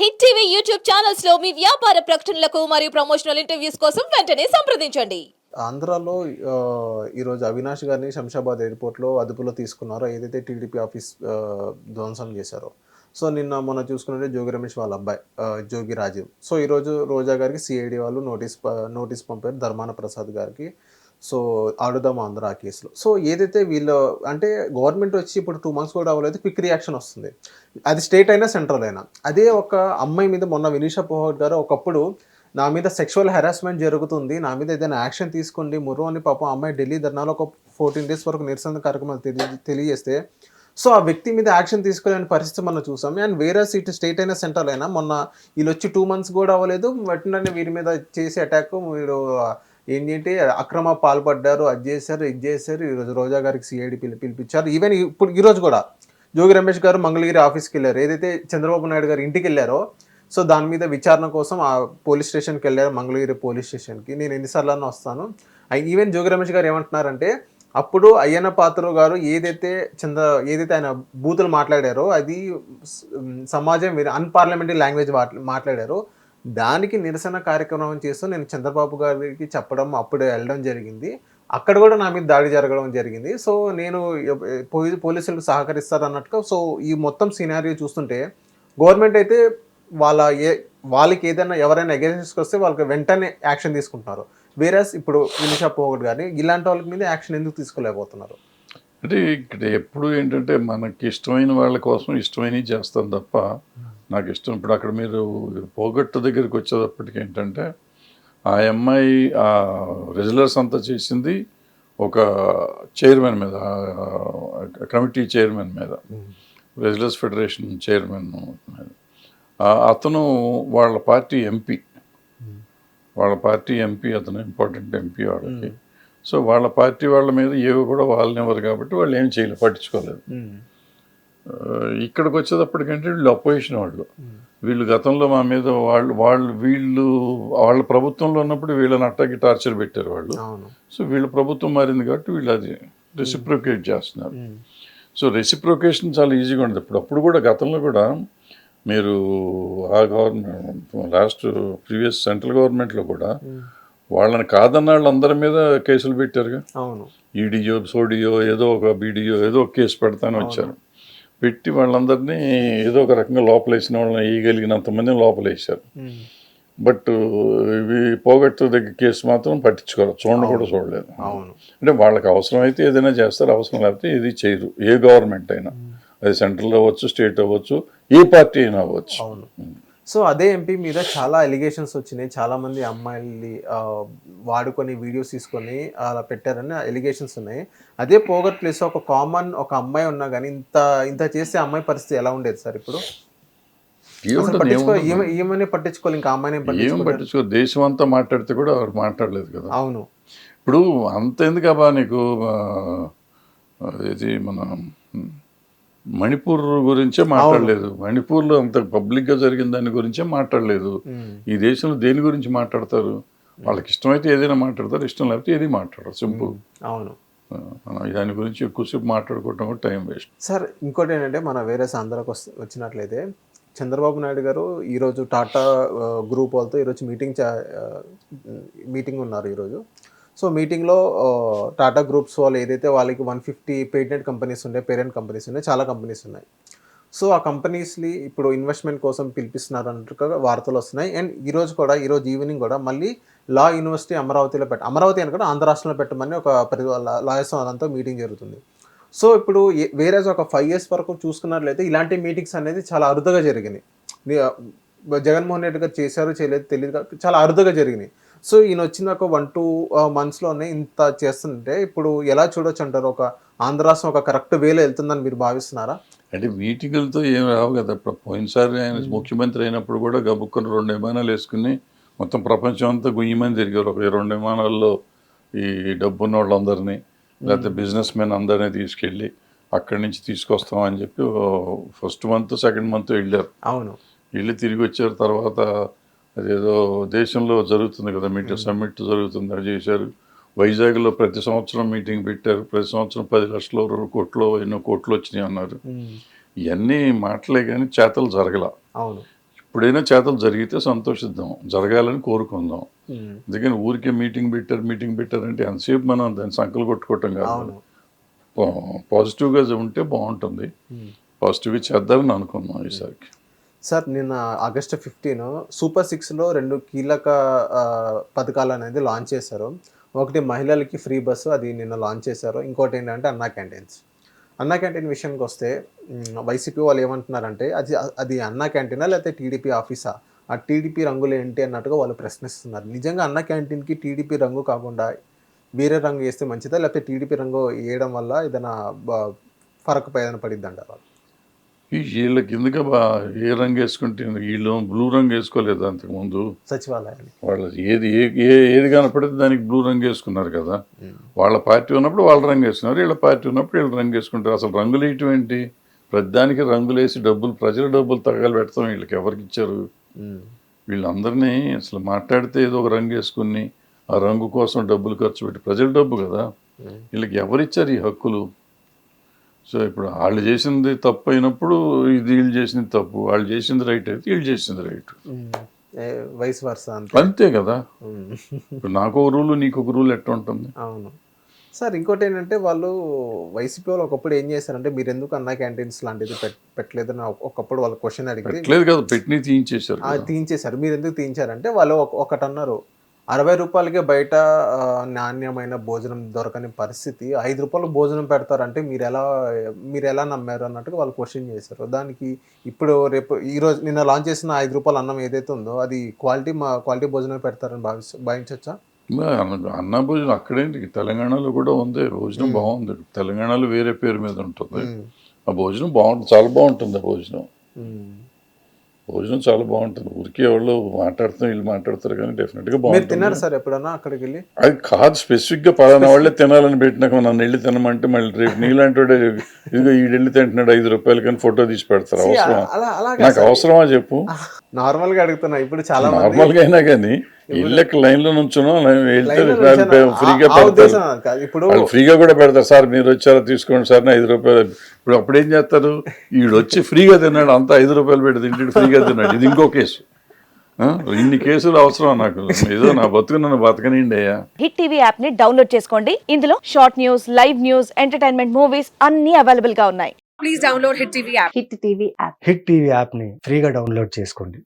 Hit TV YouTube ఛానల్స్లో మీ వ్యాపార ప్రకటనలకు మరియు ప్రమోషనల్ ఇంటర్వ్యూస్ కోసం వెంటనే సంప్రదించండి. ఆంధ్రాలో ఈరోజు అవినాష్ గారిని శంషాబాద్ ఎయిర్పోర్ట్లో అదుపులో తీసుకున్నారో ఏదైతే టీడీపీ ఆఫీస్ ధ్వంసం చేశారో. సో నిన్న మొన్న చూసుకుంటే జోగి రమేష్ వాళ్ళ అబ్బాయి జోగి రాజీవ్. సో ఈరోజు రోజా గారికి సిఐడి వాళ్ళు నోటీస్ నోటీస్ పంపారు ధర్మాన ప్రసాద్ గారికి. సో ఆడుదాం ఆంధ్ర ఆ కేసులో. సో ఏదైతే వీళ్ళు అంటే గవర్నమెంట్ వచ్చి ఇప్పుడు టూ మంత్స్ కూడా అవ్వలేదు క్విక్ రియాక్షన్ వస్తుంది. అది స్టేట్ అయినా సెంట్రల్ అయినా. అదే ఒక అమ్మాయి మీద మొన్న వినీషా పోహట్ గారు ఒకప్పుడు నా మీద సెక్షువల్ హెరాస్మెంట్ జరుగుతుంది నా మీద ఏదైనా యాక్షన్ తీసుకోండి ముర్రు అని పాపం అమ్మాయి ఢిల్లీ ధర్నాలో ఒక ఫోర్టీన్ డేస్ వరకు నిరసన కార్యక్రమాలు తెలియ తెలియజేస్తే సో ఆ వ్యక్తి మీద యాక్షన్ తీసుకోలేని పరిస్థితి మనం చూసాం. అండ్ వేరే సీట్ స్టేట్ అయినా సెంట్రల్ అయినా మొన్న వీళ్ళు వచ్చి టూ మంత్స్ కూడా అవ్వలేదు వెంటనే వీరి మీద చేసే అటాక్ మీరు ఏంటంటే అక్రమ పాల్పడ్డారు అది చేశారు ఇది చేశారు ఈరోజు రోజా గారికి సిఐడి పిలి పిలిపించారు. ఈవెన్ ఇప్పుడు ఈరోజు కూడా జోగి రమేష్ గారు మంగళగిరి ఆఫీస్కి వెళ్ళారు. ఏదైతే చంద్రబాబు నాయుడు గారు ఇంటికి వెళ్ళారో సో దాని మీద విచారణ కోసం ఆ పోలీస్ స్టేషన్కి వెళ్ళారు మంగళగిరి పోలీస్ స్టేషన్కి నేను ఎన్నిసార్లు వస్తాను. ఈవెన్ జోగి రమేష్ గారు ఏమంటున్నారంటే అప్పుడు అయ్యన్న పాత్ర గారు ఏదైతే చంద్ర ఏదైతే ఆయన బూతులు మాట్లాడారో అది సమాజం అన్పార్లమెంటరీ లాంగ్వేజ్ మాట్లాడారో దానికి నిరసన కార్యక్రమం చేస్తూ నేను చంద్రబాబు గారికి చెప్పడం అప్పుడు వెళ్ళడం జరిగింది. అక్కడ కూడా నా మీద దాడి జరగడం జరిగింది. సో నేను పోలీసులు పోయి సహకరిస్తారు అన్నట్టుగా సో ఈ మొత్తం సినారియో చూస్తుంటే గవర్నమెంట్ అయితే వాళ్ళ ఏ వాళ్ళకి ఏదైనా ఎవరైనా అగేన్స్ట్కి వస్తే వాళ్ళకి వెంటనే యాక్షన్ తీసుకుంటున్నారు. వేరేస్ ఇప్పుడు వినిషా పోగట్ కానీ ఇలాంటి వాళ్ళకి మీద యాక్షన్ ఎందుకు తీసుకోలేకపోతున్నారు? అంటే ఇక్కడ ఎప్పుడు ఏంటంటే మనకి ఇష్టమైన వాళ్ళ కోసం ఇష్టమైనవి చేస్తాం తప్ప నాకు ఇష్టం. ఇప్పుడు అక్కడ మీరు పోగొట్టు దగ్గరికి వచ్చేటప్పటికి ఏంటంటే ఆ అమ్మాయి ఆ రెగ్యులర్స్ అంతా చేసింది ఒక చైర్మన్ మీద కమిటీ చైర్మన్ మీద రెగ్యులర్స్ ఫెడరేషన్ చైర్మన్ మీద. అతను వాళ్ళ పార్టీ ఎంపీ వాళ్ళ పార్టీ ఎంపీ అతను ఇంపార్టెంట్ ఎంపీ వాళ్ళకి. సో వాళ్ళ పార్టీ వాళ్ళ మీద ఏవి కూడా వాళ్ళనివ్వరు కాబట్టి వాళ్ళు ఏం చేయలేదు పట్టించుకోలేదు. ఇక్కడికి వచ్చేటప్పటికంటే వీళ్ళు అపోజిషన్ వాళ్ళు. వీళ్ళు గతంలో మా మీద వాళ్ళు వాళ్ళు వీళ్ళు వాళ్ళ ప్రభుత్వంలో ఉన్నప్పుడు వీళ్ళని అట్టాకి టార్చర్ పెట్టారు వాళ్ళు. సో వీళ్ళ ప్రభుత్వం మారింది కాబట్టి వీళ్ళు అది రెసిప్రోకేట్ చేస్తున్నారు. సో రెసిప్రోకేషన్ చాలా ఈజీగా ఉంటుంది ఇప్పుడు అప్పుడు కూడా గతంలో కూడా మీరు ఆ గవర్నమెంట్ లాస్ట్ ప్రీవియస్ సెంట్రల్ గవర్నమెంట్లో కూడా వాళ్ళని కాదన్న వాళ్ళందరి మీద కేసులు పెట్టారుగా. ఈడియో సోడియో ఏదో ఒక బీడియో ఏదో ఒక కేసు పెడతానే వచ్చారు. పెట్టి వాళ్ళందరినీ ఏదో ఒక రకంగా లోపలేసిన వాళ్ళని వేయగలిగినంత మందిని లోపలేసారు బట్ ఇవి పోగొట్టు దగ్గర కేసు మాత్రం పట్టించుకోరు. చూడండి కూడా చూడలేదు. అంటే వాళ్ళకి అవసరం అయితే ఏదైనా చేస్తారు అవసరం లేకపోతే ఇది చేయరు. ఏ గవర్నమెంట్ అయినా. అది సెంట్రల్ అవ్వచ్చు స్టేట్ అవ్వచ్చు ఏ పార్టీ అయినా అవ్వచ్చు. సో అదే ఎంపీ మీద చాలా ఎలిగేషన్స్ వచ్చినాయి. చాలా మంది అమ్మాయిల్ని వాడుకొని వీడియోస్ తీసుకొని అలా పెట్టారని ఎలిగేషన్స్ ఉన్నాయి. అదే పోగట్ ప్లేస్ ఒక కామన్ ఒక అమ్మాయి ఉన్నా కానీ ఇంత ఇంత చేస్తే అమ్మాయి పరిస్థితి ఎలా ఉండేది సార్ ఇప్పుడు? పట్టించుకోవాలి ఇంకా అమ్మాయిని ఏం పట్టించుకో పట్టించుకో దేశం అంతా మాట్లాడితే కూడా వారు మాట్లాడలేదు కదా. అవును. ఇప్పుడు అంత ఎందుకబ్బా నీకు ఆ, ఇది మన మణిపూర్ గురించే మాట్లాడలేదు. మణిపూర్లో అంత పబ్లిక్గా జరిగిన దాని గురించే మాట్లాడలేదు. ఈ దేశంలో దేని గురించి మాట్లాడతారు? వాళ్ళకి ఇష్టమైతే ఏదైనా మాట్లాడతారు ఇష్టం లేకపోతే ఏది మాట్లాడరు. సింపుల్. అవును. మనం దాని గురించి ఎక్కువసేపు మాట్లాడుకోవటం కూడా టైం వేస్ట్. సార్ ఇంకోటి ఏంటంటే మన వేరే ఆంధ్రాకి వచ్చినట్లయితే చంద్రబాబు నాయుడు గారు ఈరోజు టాటా గ్రూప్ వాళ్ళతో ఈరోజు మీటింగ్ మీటింగ్ ఉన్నారు ఈరోజు. సో మీటింగ్లో టాటా గ్రూప్స్ వాళ్ళు ఏదైతే వాళ్ళకి వన్ ఫిఫ్టీ పేటెంట్ కంపెనీస్ ఉండే పేరెంట్ కంపెనీస్ ఉన్నాయి చాలా కంపెనీస్ ఉన్నాయి. సో ఆ కంపెనీస్ని ఇప్పుడు ఇన్వెస్ట్మెంట్ కోసం పిలిపిస్తున్నారు అన్నట్టుగా వార్తలు వస్తున్నాయి. అండ్ ఈరోజు కూడా ఈరోజు ఈవినింగ్ కూడా మళ్ళీ లా యూనివర్సిటీ అమరావతిలో పెట్ట అమరావతి అని కూడా ఆంధ్ర రాష్ట్రంలో పెట్టమని ఒక ప్రతి లాయర్స్ వాళ్ళంతా మీటింగ్ జరుగుతుంది. సో ఇప్పుడు వేరే ఒక ఫైవ్ ఇయర్స్ వరకు చూసుకున్నట్లయితే ఇలాంటి మీటింగ్స్ అనేది చాలా అరుదుగా జరిగినాయి. జగన్మోహన్ రెడ్డి గారు చేశారు చేయలేదు తెలియదు చాలా అరుదుగా జరిగినాయి. సో ఈయన వచ్చిన ఒక వన్ టూ మంత్స్లోనే ఇంత చేస్తుంటే ఇప్పుడు ఎలా చూడొచ్చు అంటారు? ఒక ఆంధ్ర రాష్ట్రం ఒక కరెక్ట్ వేలో వెళ్తుందని మీరు భావిస్తున్నారా? అంటే మీటింగులతో ఏం రావు కదా. పోయినసారి ఆయన ముఖ్యమంత్రి అయినప్పుడు కూడా గబుక్కుని రెండు విమానాలు వేసుకుని మొత్తం ప్రపంచం అంతా గుయ్యమని తిరిగారు ఒక రెండు విమానాల్లో ఈ డబ్బున్న వాళ్ళందరినీ లేకపోతే బిజినెస్ మెన్ అందరినీ తీసుకెళ్ళి అక్కడి నుంచి తీసుకొస్తామని చెప్పి ఫస్ట్ మంత్ సెకండ్ మంత్ వెళ్ళారు. అవును. వెళ్ళి తిరిగి వచ్చారు. తర్వాత అదేదో దేశంలో జరుగుతుంది కదా మీటింగ్ సమ్మిట్ జరుగుతుంది అది చేశారు. వైజాగ్లో ప్రతి సంవత్సరం మీటింగ్ పెట్టారు. ప్రతి సంవత్సరం పది లక్షలు రెండు కోట్లు ఎన్నో కోట్లు వచ్చినాయి అన్నారు. ఉమ్, ఇవన్నీ మాటలే కానీ చేతలు జరగల. అవును. ఇప్పుడైనా చేతలు జరిగితే సంతోషిద్దాం జరగాలని కోరుకుందాం. ఉమ్, అందుకని ఊరికే మీటింగ్ పెట్టారు మీటింగ్ పెట్టారంటే ఎంతసేపు మనం దాన్ని సంకలు కొట్టుకోవటం కాదు. పాజిటివ్గా ఉంటే బాగుంటుంది. పాజిటివ్గా చేద్దామని అనుకున్నాం ఈసారికి. సార్ నిన్న ఆగస్టు ఫిఫ్టీన్ సూపర్ సిక్స్లో రెండు కీలక పథకాలు అనేది లాంచ్ చేశారు. ఒకటి మహిళలకి ఫ్రీ బస్సు అది నిన్న లాంచ్ చేశారు. ఇంకోటి ఏంటంటే అన్నా క్యాంటీన్స్. అన్నా క్యాంటీన్ విషయానికి వస్తే వైసీపీ వాళ్ళు ఏమంటున్నారంటే అది అది అన్నా క్యాంటీనా లేకపోతే టీడీపీ ఆఫీసా? ఆ టీడీపీ రంగులు ఏంటి అన్నట్టుగా వాళ్ళు ప్రశ్నిస్తున్నారు. నిజంగా అన్నా క్యాంటీన్కి టీడీపీ రంగు కాకుండా వేరే రంగు వేస్తే మంచిదా? లేకపోతే టీడీపీ రంగు వేయడం వల్ల ఏదైనా ఫరక్ ఏదైనా పడిద్ది అంటారు వీళ్ళకి ఎందుకు బా ఏ రంగు వేసుకుంటే వీళ్ళు బ్లూ రంగు వేసుకోలేదు అంతకుముందు. సచివాలయాన్ని వాళ్ళు ఏది ఏ ఏది కనపడితే దానికి బ్లూ రంగు వేసుకున్నారు కదా. వాళ్ళ పార్టీ ఉన్నప్పుడు వాళ్ళ రంగు వేసుకున్నారు. వీళ్ళ పార్టీ ఉన్నప్పుడు వీళ్ళు రంగు వేసుకుంటారు. అసలు రంగులు వేయటం ఏంటి? ప్రతిదానికి రంగులు వేసి డబ్బులు ప్రజల డబ్బులు తగలు పెడతాం. వీళ్ళకి ఎవరికి ఇచ్చారు? వీళ్ళందరినీ అసలు మాట్లాడితే ఏదో ఒక రంగు వేసుకుని ఆ రంగు కోసం డబ్బులు ఖర్చు పెట్టి ప్రజల డబ్బు కదా. వీళ్ళకి ఎవరిచ్చారు ఈ హక్కులు? సో ఇప్పుడు వాళ్ళు చేసింది తప్పు అయినప్పుడు ఇది వీళ్ళు చేసింది తప్పు వాళ్ళు చేసింది రైట్ అయితే వీళ్ళు చేసింది రైట్. వర్స అంతే? కదా. ఇప్పుడు నాకు ఒక రూలు నీకు ఒక రూల్ ఎట్లా ఉంటుంది? అవును. సార్ ఇంకోటి ఏంటంటే వాళ్ళు వైసీపీ వాళ్ళు ఒకప్పుడు ఏం చేశారంటే మీరు ఎందుకు అన్నా క్యాంటీన్స్ లాంటిది పెట్ పెట్టలేదని ఒక- ఒకప్పుడు వాళ్ళు క్వశ్చన్ అడిగితే పెట్టలేదు కదా పెట్టిన తీయించేశారు. తీయించేశారు. మీరు ఎందుకు తీయించారంటే వాళ్ళు ఒక- ఒకటి అన్నారు అరవై రూపాయలకే బయట నాణ్యమైన భోజనం దొరకని పరిస్థితి. ఐదు రూపాయలు భోజనం పెడతారంటే మీరు ఎలా మీరు ఎలా నమ్మారు అన్నట్టుగా వాళ్ళు క్వశ్చన్ చేశారు. దానికి ఇప్పుడు రేపు ఈ రోజు నిన్న లాంచ్ చేసిన ఐదు రూపాయల అన్నం ఏదైతే ఉందో అది క్వాలిటీ మా క్వాలిటీ భోజనం పెడతారని భావించ భావించవచ్చా? అన్న భోజనం అక్కడేంటి తెలంగాణలో కూడా ఉంది. భోజనం బాగుంది. తెలంగాణలో వేరే పేరు మీద ఉంటుంది. ఆ భోజనం బాగుంటుంది చాలా బాగుంటుంది ఆ భోజనం. భోజనం చాలా బాగుంటుంది. ఊరికే వాళ్ళు మాట్లాడుతాం వీళ్ళు మాట్లాడతారు కానీ డెఫినెట్గా బాగుంటుంది. తిన్నారు సార్ ఎప్పుడన్నా అక్కడికి వెళ్ళి అది కాదు స్పెసిఫిక్గా పలానా వాళ్ళే తినాలని పెట్టినాక నన్ను వెళ్ళి తినమంటే మళ్ళీ రేపు నీలాంటి వాడే ఇదిగో ఈ వెళ్ళి తింటున్నాడు ఐదు రూపాయలు కానీ ఫోటో తీసి పెడతారు. అవసరం నాకు అవసరమా చెప్పు? నార్మల్గా అడుగుతున్నా ఇప్పుడు చాలా మంది నార్మల్గా అయినా కానీ ఇళ్ళకి లైన్లో నుంచునో వెళ్తే లైన్లో నిల్చొని ఫ్రీగా ఆ- ఆ పెడతారు. ఉద్దేశం కాదు. ఇప్పుడు వాళ్ళు ఫ్రీగా కూడా పెడతారు. సార్ మీరు వచ్చారా? తీసుకోండి సార్ నా ఐదు రూపాయలు. ఇప్పుడు అప్పుడు ఏం చేస్తారు? ఈడు వచ్చి ఫ్రీగా తిన్నాడు అంతా ఐదు రూపాయలు పెట్టి తింటాడు ఫ్రీగా తిన్నాడు. ఇది ఇంకో కేసు. ఆ? ఇన్ని కేసులు అవసరం నాకు. ఏదో నా బతుకు నన్ను బతకనిండి అయ్యా. హిట్ టీవీ యాప్ని డౌన్లోడ్ చేసుకోండి. ఇందులో short news live news entertainment movies అన్ని అవైలబుల్గా ఉన్నాయి. Please download Hit TV app. Hit TV app hit TV యాప్ని ఫ్రీగా డౌన్లోడ్ చేసుకోండి.